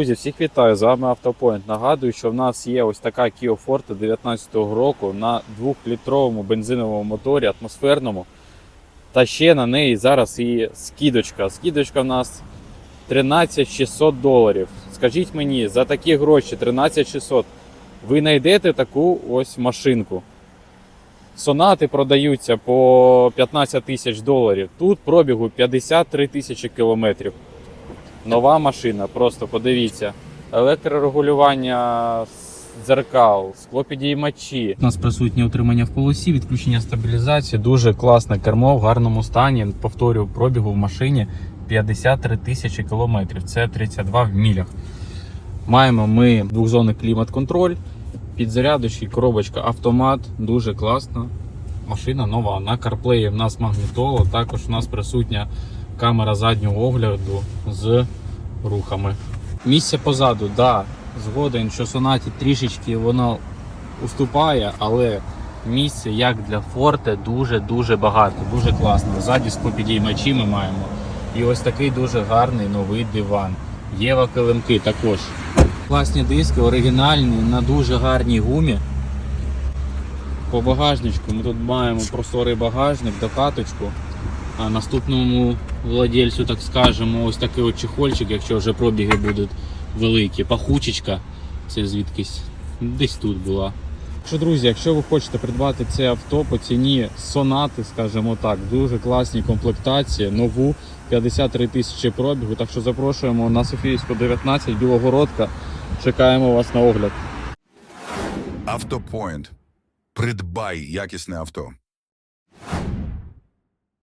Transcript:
Друзі, всіх вітаю! З вами Автопоінт. Нагадую, що в нас є ось така Kia Forte 19 року на 2-літровому бензиновому моторі атмосферному. Та ще на неї зараз і скидочка. Скидочка в нас 13 600 доларів. Скажіть мені, за такі гроші 13 600 ви знайдете таку ось машинку. Сонати продаються по 15 тисяч доларів. Тут пробігу 53 тисячі кілометрів. Нова машина, просто подивіться. Електрорегулювання дзеркал, склопідіймачі. У нас присутнє утримання в полосі, відключення стабілізації. Дуже класне кермо в гарному стані. Повторюю, пробігу в машині 53 тисячі кілометрів. Це 32 в мілях. Маємо ми двохзонний клімат-контроль, підзарядочний, коробочка автомат. Дуже класна. Машина нова. На CarPlay в нас магнітола. Також у нас присутня камера заднього огляду з рухами. Місце позаду, да, згоден, що сонаті трішечки воно уступає, але місце як для форте дуже-дуже багато, дуже класно. Ззаді склопідіймачі ми маємо. І ось такий дуже гарний новий диван. Єва килимки також. Класні диски, оригінальні, на дуже гарній гумі. По багажничку ми тут маємо просторий багажник, докаточку. А наступному владельцю, так скажемо, ось такий от чехольчик, якщо вже пробіги будуть великі. Пахучечка, це звідкись десь тут була. Що, друзі, якщо ви хочете придбати це авто по ціні сонати, скажімо так, дуже класні комплектації, нову 53 тисячі пробігу. Так що запрошуємо на Софійську 19 Білогородка. Чекаємо вас на огляд. Автопоінт. Придбай якісне авто.